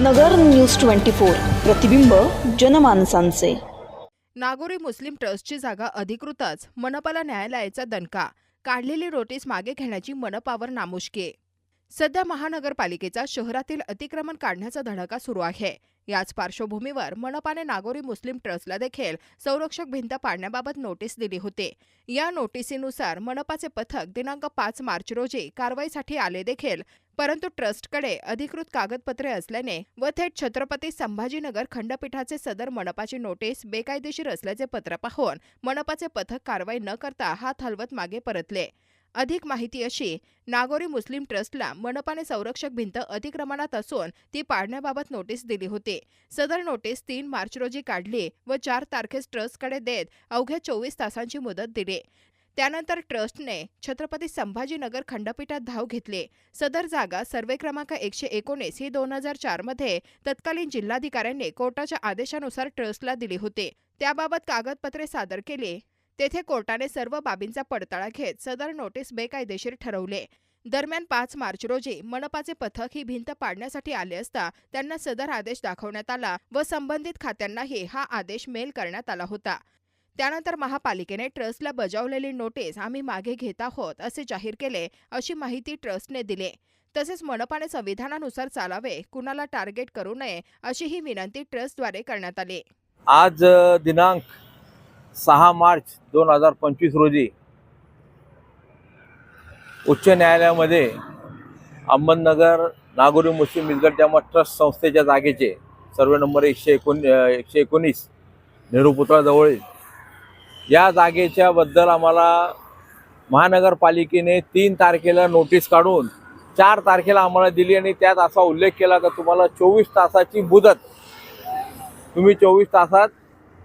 नगर news twenty four. प्रतिबिंब जनमानसांचे. नागोरी मुस्लिम ट्रस्टची जागा अधिकृतच मनपाला न्यायालयाचा दणका. काढलेली नोटीस मागे घेण्याची मनपावर नामुष्की. सध्या महानगरपालिकेचा शहरातील अतिक्रमण काढण्याचा धडाका सुरू आहे. याच पार्श्वभूमीवर मनपाने नागोरी मुस्लिम ट्रस्टला देखील संरक्षक भिंत पाडण्याबाबत नोटीस दिली होती. या नोटिसीनुसार मनपाचे पथक दिनांक पाच मार्च रोजी कारवाईसाठी आले देखील परंतु ट्रस्टकडे अधिकृत कागदपत्रे असल्याने व थेट छत्रपती संभाजीनगर खंडपीठाचे सदर मनपाची नोटीस बेकायदेशीर असल्याचे पत्र पाहून मनपाचे पथक कारवाई न करता हात हलवत मागे परतले. अधिक माहिती अशी नागोरी मुस्लिम ट्रस्टला मनपाने संरक्षक भिंत अतिक्रमणात असून ती पाडण्याबाबत नोटीस दिली होती. सदर नोटीस तीन मार्च रोजी काढली व चार तारखेस ट्रस्टकडे देत अवघ्या चोवीस तासांची मुदत दिली. त्यानंतर ट्रस्टने छत्रपती संभाजीनगर खंडपीठात धाव घेतली. सदर जागा सर्वे क्रमांक एकशे एकोणीस ही दोन हजार चारमध्ये तत्कालीन जिल्हाधिकाऱ्यांनी कोर्टाच्या आदेशानुसार ट्रस्टला दिली होती. त्याबाबत कागदपत्रे सादर केली. तेथे कोर्टाने सर्व बाबींचा पडताळा घेत सदर नोटीस बेकायदेशीर ठरवले. दरम्यान पाच मार्च रोजी मनपाचे पथक ही भिंत पाडण्यासाठी आले असता त्यांना सदर आदेश दाखवण्यात आला व संबंधित खात्यांनाही हा आदेश मेल करण्यात आला होता. त्यानंतर महापालिकेने ट्रस्टला बजावलेली नोटीस आम्ही मागे घेत आहोत असे जाहीर केले अशी माहिती ट्रस्टने दिली. तसेच मनपाने संविधानानुसार चालावे कुणाला टार्गेट करू नये अशी ही विनंती ट्रस्टद्वारे करण्यात आली. आज दिनांक सहा मार्च दोन हजार पंचवीस रोजी उच्च न्यायालयामध्ये अहमदनगर नागोरी मुस्लिम इजगट जामा ट्रस्ट संस्थेच्या जागेचे सर्वे नंबर एकशे एकोण एकशे एकोणीस नेहरू पुतळाजवळील या जागेच्या बद्दल आम्हाला महानगरपालिकेने तीन तारखेला नोटीस काढून चार तारखेला आम्हाला दिली आणि त्यात असा उल्लेख केला का तुम्हाला चोवीस तासाची मुदत तुम्ही चोवीस तासात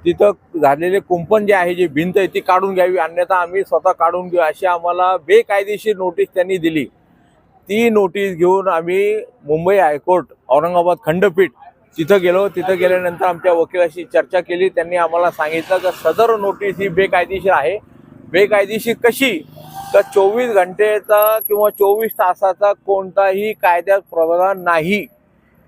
तिथं झालेले कुंपण जे आहे जी भिंत आहे ती काढून घ्यावी. अन्यथा आम्ही स्वतः काढून घेऊ अशी आम्हाला बेकायदेशीर नोटीस त्यांनी दिली. ती नोटीस घेऊन आम्ही मुंबई हायकोर्ट औरंगाबाद खंडपीठ तिथं गेलो. तिथं गेल्यानंतर आमच्या वकिलाशी चर्चा केली. त्यांनी आम्हाला सांगितलं की सदर नोटीस ही बेकायदेशीर आहे. बेकायदेशीर कशी? तर चोवीस घंटेचा किंवा चोवीस तासाचा कोणताही कायद्यात प्रावधान नाही.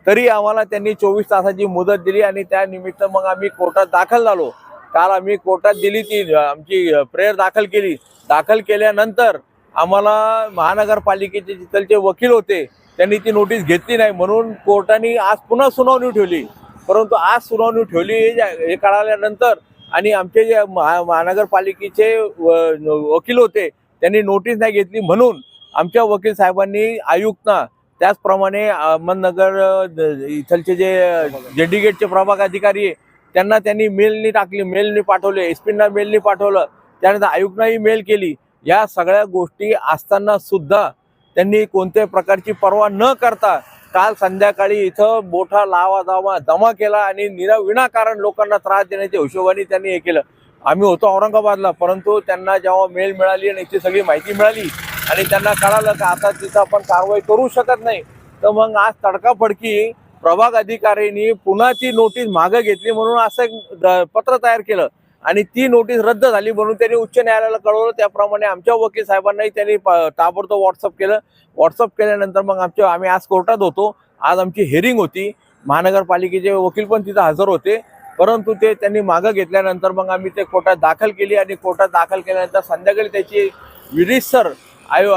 तरी आम्हाला त्यांनी चोवीस तासाची मुदत दिली आणि त्यानिमित्त मग आम्ही कोर्टात दाखल झालो. काल आम्ही कोर्टात दिली ती आमची प्रेयर दाखल केली. दाखल केल्यानंतर आम्हाला महानगरपालिकेचे जिथलचे वकील होते त्यांनी ती नोटीस घेतली नाही म्हणून कोर्टाने आज पुन्हा सुनावणी ठेवली. परंतु आज सुनावणी ठेवली हे हे कळाल्यानंतर आणि आमचे जे महा महानगरपालिकेचे व- वकील होते त्यांनी नोटीस नाही घेतली म्हणून आमच्या वकील साहेबांनी आयुक्तांना त्याचप्रमाणे अहमदनगर इथलचे जे जेडी गेटचे प्रभाग अधिकारी आहे त्यांना त्यांनी मेलनी टाकली मेलनी पाठवले एस पींना मेलनी पाठवलं त्यानंतर आयुक्तांनाही मेल केली. या सगळ्या गोष्टी असताना सुद्धा त्यांनी कोणत्याही प्रकारची पर्वा न करता काल संध्याकाळी इथं मोठा लावा दावा जमा केला आणि निरा विनाकारण लोकांना त्रास देण्याच्या हिशोबाने त्यांनी हे केलं. आम्ही होतो औरंगाबादला परंतु त्यांना जेव्हा मेल मिळाली आणि इथे सगळी माहिती मिळाली आणि त्यांना कळालं की आता तिथं आपण कारवाई करू शकत नाही. तर मग आज तडकाफडकी प्रभाग अधिकाऱ्यांनी पुन्हा ती नोटीस मागं घेतली म्हणून असं एक द- पत्र तयार केलं. आणि ती नोटीस रद्द झाली म्हणून त्यांनी उच्च न्यायालयाला कळवलं. त्याप्रमाणे आमच्या वकील साहेबांनाही त्यांनी प- ताबडतोब व्हॉट्सअप केलं. व्हॉट्सअप केल्यानंतर मग आमच्या आम्ही आज कोर्टात होतो. आज आमची हेरिंग होती. महानगरपालिकेचे वकील पण तिथं हजर होते. परंतु ते त्यांनी मागं घेतल्यानंतर मग आम्ही ते कोर्टात दाखल केली. आणि कोर्टात दाखल केल्यानंतर संध्याकाळी त्याची विरीसर आयो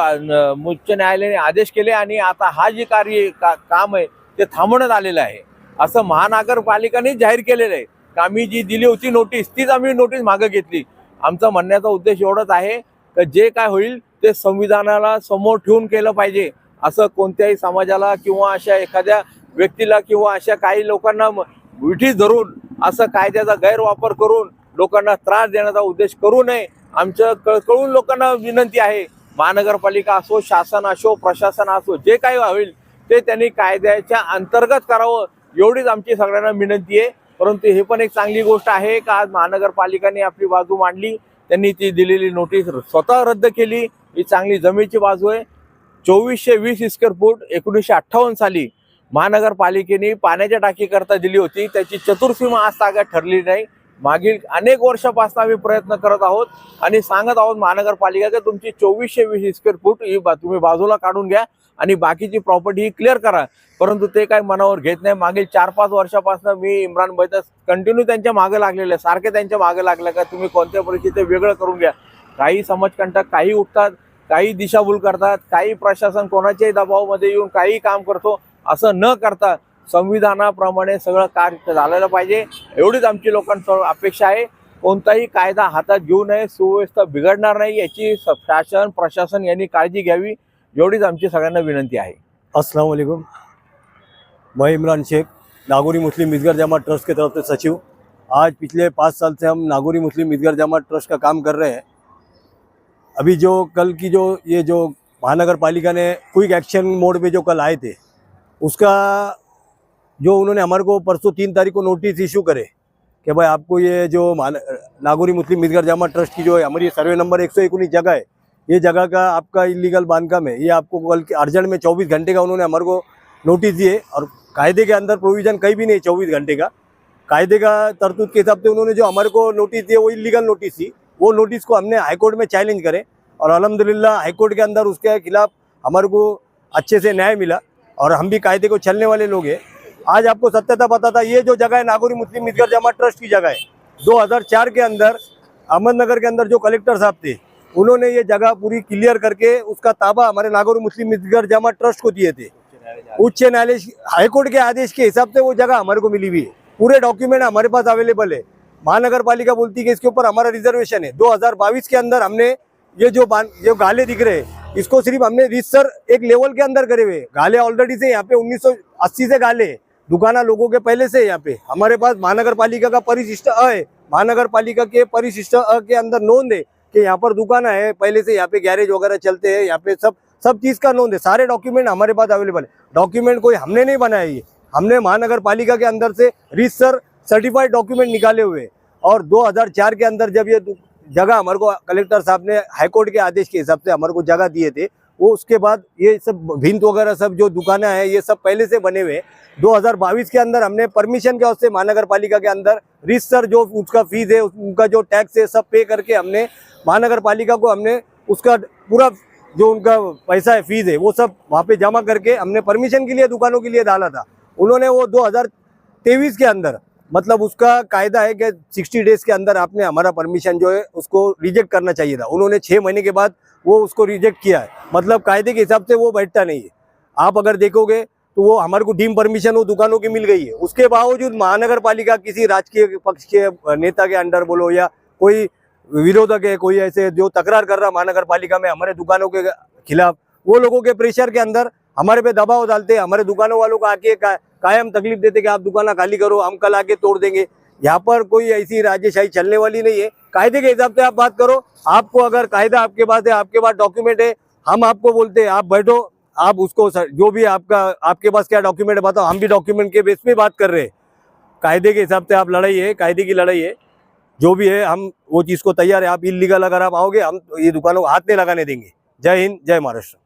उच्च न्यायालयाने आदेश केले आणि आता हा जे कार्य का, काम आहे ते थांबवण्यात आलेलं आहे. असं महानगरपालिकाने जाहीर केलेलं आहे. आम्ही जी दिली होती नोटीस तीच आम्ही नोटीस मागं घेतली. आमचा म्हणण्याचा उद्देश एवढाच आहे की जे काय होईल ते संविधानाला समोर ठेवून केलं पाहिजे. असं कोणत्याही समाजाला किंवा अशा एखाद्या व्यक्तीला किंवा अशा काही लोकांना विठीस विठी धरून असं कायद्याचा गैरवापर करून लोकांना त्रास देण्याचा उद्देश करू नये आमचं कळकळून लोकांना विनंती आहे. महानगरपालिका असो शासन असो प्रशासन असो जे काही होईल ते त्यांनी कायद्याच्या अंतर्गत करावं एवढीच आमची सगळ्यांना विनंती आहे. परंतु हे पण एक चांगली गोष्ट आहे का आज महानगरपालिकाने आपली बाजू मांडली त्यांनी ती दिलेली नोटीस स्वतः रद्द केली ही चांगली जमेची बाजू आहे. चोवीसशे वीस इस्कर फूट एकोणीसशे अठ्ठावन्न साली महानगरपालिकेने पाण्याच्या टाकीकरता दिली होती त्याची चतुर्सीमा आज तागात ठरली नाही. मागील अनेक वर्षापासून आम्ही प्रयत्न करत आहोत आणि सांगत आहोत महानगरपालिका की तुमची चोवीसशे वीस स्क्वेअर फूट ही बा- तुम्ही बाजूला काढून घ्या आणि बाकीची प्रॉपर्टी ही क्लिअर करा. परंतु ते काही मनावर घेत नाही. मागील चार पाच वर्षापासून मी इम्रान भाईचा कंटिन्यू त्यांच्या मागे लागलेले आहे. सारखे त्यांच्या मागे लागले का तुम्ही कोणत्या परिस्थिती वेगळं करून घ्या. काही समाजकंटक काही उठतात काही दिशाभूल करतात काही प्रशासन कोणाच्याही दबावामध्ये येऊन काही काम करतो असं न करता संविधानाप्रमाणे सगळं कार्य झालेलं पाहिजे. एवढीच आमची लोकांसमोर अपेक्षा आहे. कोणताही कायदा हातात घेऊ नये सुव्यवस्था बिघडणार नाही याची शासन प्रशासन यांनी काळजी घ्यावी एवढीच आमची सगळ्यांना विनंती आहे. अस्सलाम वालेकुम मैं इमरान शेख नागौरी मुस्लिम मिसगर जमात ट्रस्ट के तरफ से सचिव। आज पिछले पाँच साल से हम नागौरी मुस्लिम ईदगाह जमात ट्रस्ट का काम कर रहे हैं। अभी जो कल की जो ये जो महानगर पालिका ने क्विक एक्शन मोड पे जो कल आए थे उसका जो उन्होंने हमारे को परसों तीन तारीख को नोटिस इशू करे कि भाई आपको ये जो नागौरी मुस्लिम ईदगाह जमात ट्रस्ट की जो है हमारी सर्वे नंबर एक सौ उन्नीस जगह है, ये जगह का आपका इलीगल बांधकाम है, ये आपको कल के अर्जेंट में चौबीस घंटे का उन्होंने हमारे को नोटिस दिए और कायदे के अंदर प्रोविज़न कहीं भी नहीं चौबीस घंटे का। कायदे का तरतूद के हिसाब से उन्होंने जो हमारे को नोटिस दिए, वो इलीगल नोटिस थी, वो नोटिस को हमने हाईकोर्ट में चैलेंज करे और अलहमदिल्ला हाईकोर्ट के अंदर उसके खिलाफ हमारे को अच्छे से न्याय मिला और हम भी कायदे को चलने वाले लोग हैं। आज आपको सत्यता पता था, ये जो जगह है, नागौरी मुस्लिम ईदगाह जमात ट्रस्ट की जगह है। 2004 के अंदर, अहमदनगर के अंदर जो कलेक्टर साहब थे, उन्होंने ये जगह पूरी क्लियर करके उसका ताबा हमारे नागौरी मुस्लिम ईदगाह जमात ट्रस्ट को दिए थे। उच्च न्यायालय, हाईकोर्ट के आदेश के हिसाब से वो जगह हमारे को मिली हुई है। पूरे डॉक्यूमेंट हमारे पास अवेलेबल है। महानगर पालिका बोलती है कि इसके ऊपर हमारा रिजर्वेशन है। 2022 के अंदर हमने ये जो जो गाले दिख रहे हैं, इसको सिर्फ़ हमने रिसर एक लेवल के अंदर करे हुए गाले ऑलरेडी से यहाँ पे 1980 से गाले हैं। दुकाना लोगों के पहले से यहाँ पे। हमारे पास महानगर पालिका का परिशिष्ट अ है। महानगर पालिका के परिशिष्ट अ के अंदर नोंद है कि यहाँ पर दुकान है, पहले से यहाँ पे गैरेज वगैरह चलते हैं, यहाँ पे सब सब चीज़ का नोंद है। सारे डॉक्यूमेंट हमारे पास अवेलेबल है। डॉक्यूमेंट कोई हमने नहीं बनाया ये। हमने महानगर पालिका के अंदर से रिसर सर्टिफाइड डॉक्यूमेंट निकाले हुए। और 2004 के अंदर जब ये जगह हमारे को कलेक्टर साहब ने हाईकोर्ट के आदेश के हिसाब से हमारे को जगह दिए थे वो उसके बाद ये सब भिंत वगैरह सब जो दुकानें हैं, ये सब पहले से बने हुए हैं। 2022 के अंदर हमने परमिशन के वास्ते महानगर पालिका के अंदर? रिसर जो उसका फ़ीस है, उनका जो टैक्स है, सब पे करके हमने महानगर पालिका को हमने उसका पूरा जो उनका पैसा है फ़ीस है, वो सब वहाँ पे जमा करके हमने परमिशन के लिए दुकानों के लिए डाला था। उन्होंने वो 2023 के अंदर मतलब उसका कायदा है कि 60 डेज़ के अंदर आपने हमारा परमिशन जो है उसको रिजेक्ट करना चाहिए था। उन्होंने छः महीने के बाद वो उसको रिजेक्ट किया है। मतलब कायदे के हिसाब से वो बैठता नहीं है। आप अगर देखोगे तो वो हमारे को डीम परमिशन वो दुकानों की मिल गई है। उसके बावजूद महानगर पालिका किसी राजकीय पक्ष के नेता के अंडर बोलो या कोई विरोधक है, कोई ऐसे जो तकरार कर रहा महानगर पालिका में हमारे दुकानों के खिलाफ, वो लोगों के प्रेशर के अंदर हमारे पे दबाव डालते हैं। हमारे दुकानों वालों को आके कायम तकलीफ़ देते कि आप दुकाना खाली करो, हम कल आके तोड़ देंगे। यहाँ पर कोई ऐसी राजेशाही चलने वाली नहीं है। कायदे के हिसाब से आप बात करो। आपको अगर कायदा आपके पास है, आपके पास डॉक्यूमेंट है, हम आपको बोलते हैं, आप बैठो, आप उसको सर- जो भी आपका, आपके पास क्या डॉक्यूमेंट है बताओ। हम भी डॉक्यूमेंट के बेस पे बात कर रहे हैं। कायदे के हिसाब से आप लड़ाई है, कायदे की लड़ाई है। जो भी है, हम वो चीज़ को तैयार है। आप इलीगल अगर आप आओगे, हम ये दुकानों को हाथ नहीं लगाने देंगे। जय हिंद, जय महाराष्ट्र।